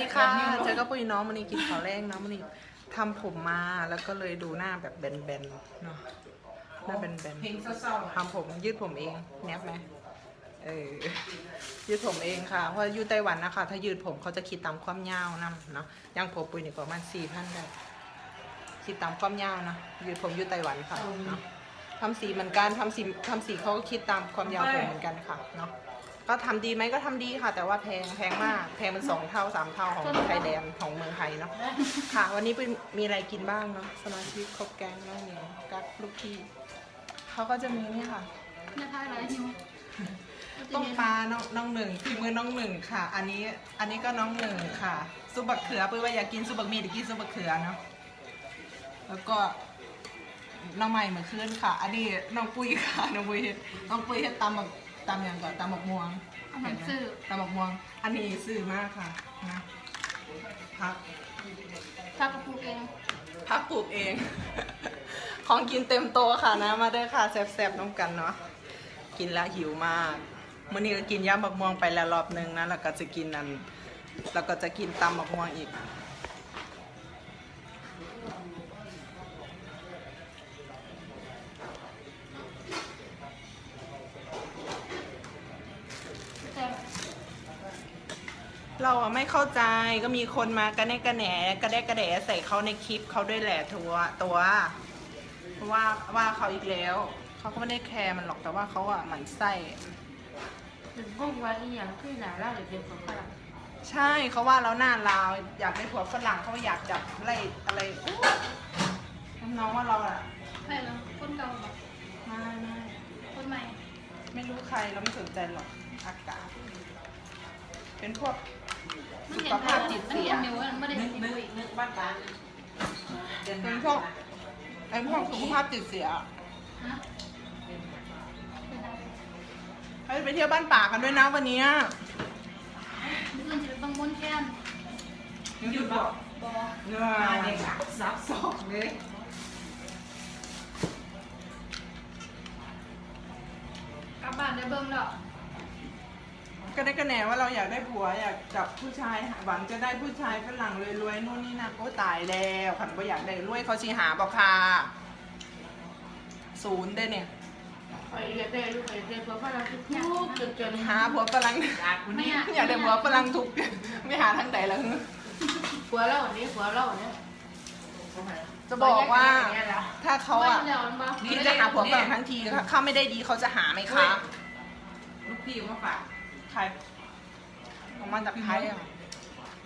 ดีค่ะเจอกับปุ้ยน้องมันนี่กินข้าวแรงนะมันนี่ทำผมมาแล้วก็เลยดูหน้าแบบแบนๆเนาะหน้าแบนเพลงเศร้าๆทำผมยืดผมเองแนบไหมเออยืดผมเองค่ะ เพราะอยู่ไต้หวันนะคะ ถ้ายืดผมเขาจะคิดตามความยาวนํเนาะอยังผมปุ้ยนี่ประมาณสี่พันได้คิดตามความยาวนะยืดผมอยู่ไต้หวันค่ะเนาะทำสีเหมือนกันทำสีทำสีเขาก็คิดตามความยาวผมเหมือนกันค่ะเนาะ ก็ทำดีไหมก็ทำดีค่ะ แต่ว่าแพงแพงมาก แพงเป็นสองเท่าสามเท่าของไทยแลนด์ของเมืองไทยเนาะค่ะ วันนี้เป็นมีอะไรกินบ้างเนาะสมาชิกครบแกงแล้วเนี่ยกักลูกพี่เขาก็จะมีนี่ค่ะไม่พลาดอะไรหิวต้มปลาน้องน้องหนึ่งฝีมือน้องหนึ่งค่ะ อันนี้อันนี้ก็น้องหนึ่งค่ะซุปบักเขือปุ้ยว่าอยากกินซุปบักมีหรือกินซุปบักเขือเนาะแล้วก็น้องใหม่เมื่อคืนค่ะ อันนี้น้องปุ้ยค่ะน้องปุ้ยเฮ็ดน้องปุ้ยเฮ็ดตำบัก ตำอย่างก่อนตำบักม่วงอาหารสื่อ ตำบักม่วง อันนี้ซื้อมากค่ะนะพัก ถ้ากับปลูกเองพักปลูกเอง ของกินเต็มโตะค่ะนะ มาเด้อค่ะแซ่บๆน้องกันเนาะ กินแล้วหิวมากมื่อนี้ก็กินย่ำบักม่วงไปแล้วรอบนึงนะ แล้วก็จะกินนันแล้วก็จะกินตำบักม่วงอีก เราอะไม่เข้าใจก็มีคนมากระแนกกระแหนกระแดกกระแดะใส่เขาในคลิปเขาด้วยแหละทัวตัว ว่าว่าเขาอีกแล้วเขาก็ไม่ได้แคร์มันหรอกแต่ว่าเขาอะหมันไส้ถึงพวกว่าอีหยังที่หนาเล่าเดี๋ยวของฝรั่งใช่เขาว่าแล้วหน้าลาวอยากได้ผัวฝรั่งเขาอยากจับอะไรอะไรอู้ทำน้องว่าเราอะใช่แล้วคนเก่าแบบไม่ไม่คนใหม่ ไม่รู้ใครเราไม่สนใจหรอกอากาศเป็นพวก มันเห็นภาพจิตเสียเห็นเดี๋ยวไม่ได้นึกนึกนึกบ้านตาเดินเป็นพวกไอ้พวกสุขภาพจิตเสียนะให้ไปเที่ยวบ้านป่ากันด้วยนะวันนี้เมื่อนจะไปบังบนแค้นหยุดบอกบอกเนื้มาอเด็กอะซับสองเลยกลับบ้านได้เบิ่งแล้ว ก็ได้กระแหนว่าเราอยากได้ผัวอยากจับผู้ชายหวังจะได้ผู้ชายฝรั่งรวยๆนู่นนี่นะโอ้ตายแล้วขันก็อยากได้รวยเขาชีหาบอกค่ะศูนย์ได้เนี่ยไปเรียนได้ลูกไปเรียนเพราะว่าเราทุกทุกจนจนหาผัวฝรั่งอยากคุณไม่นี่อยากอยากได้ผัวฝรั่งทุกไม่หาทางไหนแล้วหัวเราเนี่ยหัวเราเนี่ยจะบอกว่าถ้าเขาไม่อะเดี๋ยวมาคิดจะหาผัวฝรั่งทั้งทีถ้าเขาไม่ได้ดีเขาจะหาไหมคะลูกพี่มาฝาก ใครออกมาจากไทยอะ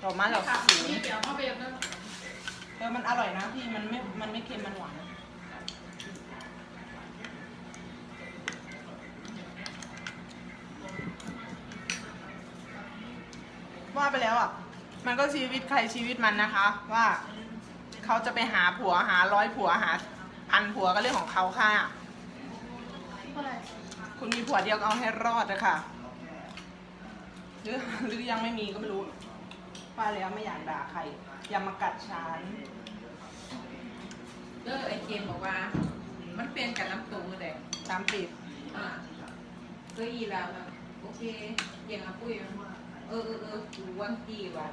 ออกมาจากศูนนี่ย์เดี๋ยวมาเบียบนะเออมันอร่อยนะพี่มันไม่ มันไม่เค็มมันหวานว่าไปแล้วอะ มันก็ชีวิตใครชีวิตมันนะคะ ว่าเขาจะไปหาผัวหาร้อยผัวหาพันผัวก็เรื่องของเขาค่ะ เท่าไหร่คุณมีผัวเดียวก็เอาให้รอดนะคะ หรือหรือยังไม่มีก็ไม่รู้ว่าแล้วไม่อยากด่าใคร อย่ามากัดฉันเออไอเจมบอกว่า มันเปลี่ยนกับน้ำตูเลยตามปิดอ่าก็อีแล้วนะโอเคอย่างอะปุ้ยเออเออเออดูวันจีว่ะ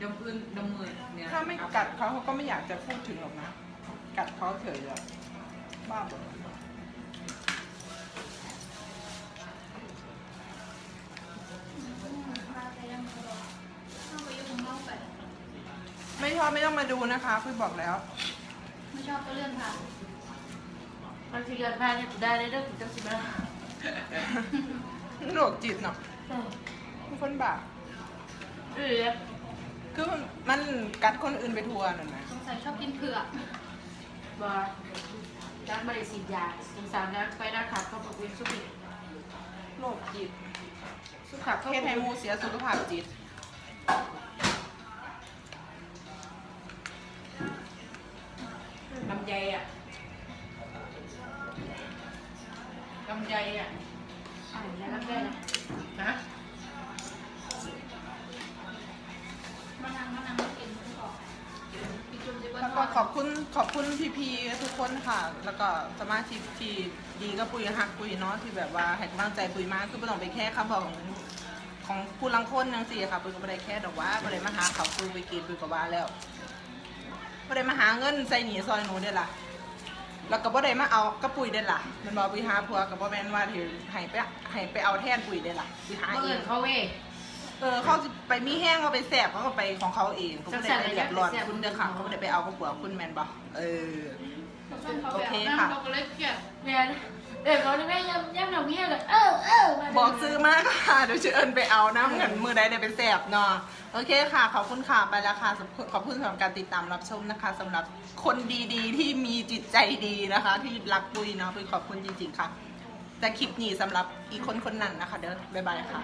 ดำพื้นดำมือเนี่ยถ้าไม่กัดเขาเขาก็ไม่อยากจะพูดถึงหรอกนะ กัดเขาเฉยอะบ้าบอ อบไม่ต้องมาดูนะคะคุยบอกแล้ว ไม่ชอบก็เลื่อนผ่านมันสิเลื่อนผ่านเนี่ยได้เลยเด้อถึงจะสิบแล้วโรคจิตเนาะเป็นคนบ้าเออคือมันมันกัดคนอื่นไปทั่วนั่นนะสงสัยชอบกินเผือกบอจักบริสิทธิ์ยาสงสารนะไปนะขาดเขาบอกเป็นสุขิโรคจิต สุขาเขาเทศไทยมูเสียสุขภาพจิตำไยอะอ่านแล้วได้นะนะมานั่งมานั่งกินไม่ออกพี่จุ๊บจะเบิ้แล้วก็ขอบคุณขอบคุณพี่ๆทุกคนค่ะ แล้วก็สมาชิกที่ดีก็ปุยหักปุยเนาะที่แบบว่าให้กำลังใจปุยมากคือไม่ต้องไปแค่คำบอกของของผู้ลังคนจังซี่ค่ะปุ้ยก็บ่ได้แค่ดอกว่าบ่ได้มาหาเขาวปุ้ยไปกินปุ้ยก็ว่าแล้วบ่ได้มาหาเงินใส่หนีซอยหนูเด้อล่ะ แล้วก็บ่ได้มาเอากระปุยเด้อล่ะมันบอกปุ้ยหาผัวก็บ่แม่นว่าที่ให้ไปให้ไปเอาแทนปุ้ยเด้อล่ะปุ้ยหาเมื่อเอเอิงนเขาเว้ย เออเขาสิไปมีแห้งเขาไปแสบเขาก็ไปของเขาเองเขาไม่ได้ไปเดือดร้อนแซ่บๆ คุณเด้อค่ะเขาไม่ได้ไปเอากับผัวคุณแมนบอกเออ โอเคค่ะ เขาก็เลยเกลียดแม่ เด็กเขาเนี่ยแม่ย่ำย่ำหนังเงี้ยเลยเออเออมาบอกซื้อมากค่ะเดี๋ยวชื่อเอิญไปเอานะเหมือนมือใดได้ไปแสบเนาะโอเคค่ะ ขอบคุณค่ะไปแล้วค่ะขอบคุณสำหรับการติดตามรับชมนะคะสำหรับคนดีๆ ที่มีจิตใจดีนะคะ ที่รักปุ้ยเนาะปุ้ยขอบคุณจริงๆค่ะ แต่คลิปนี้สำหรับอีกคนคนนั้นนะคะ เด้อบ๊ายบายค่ะ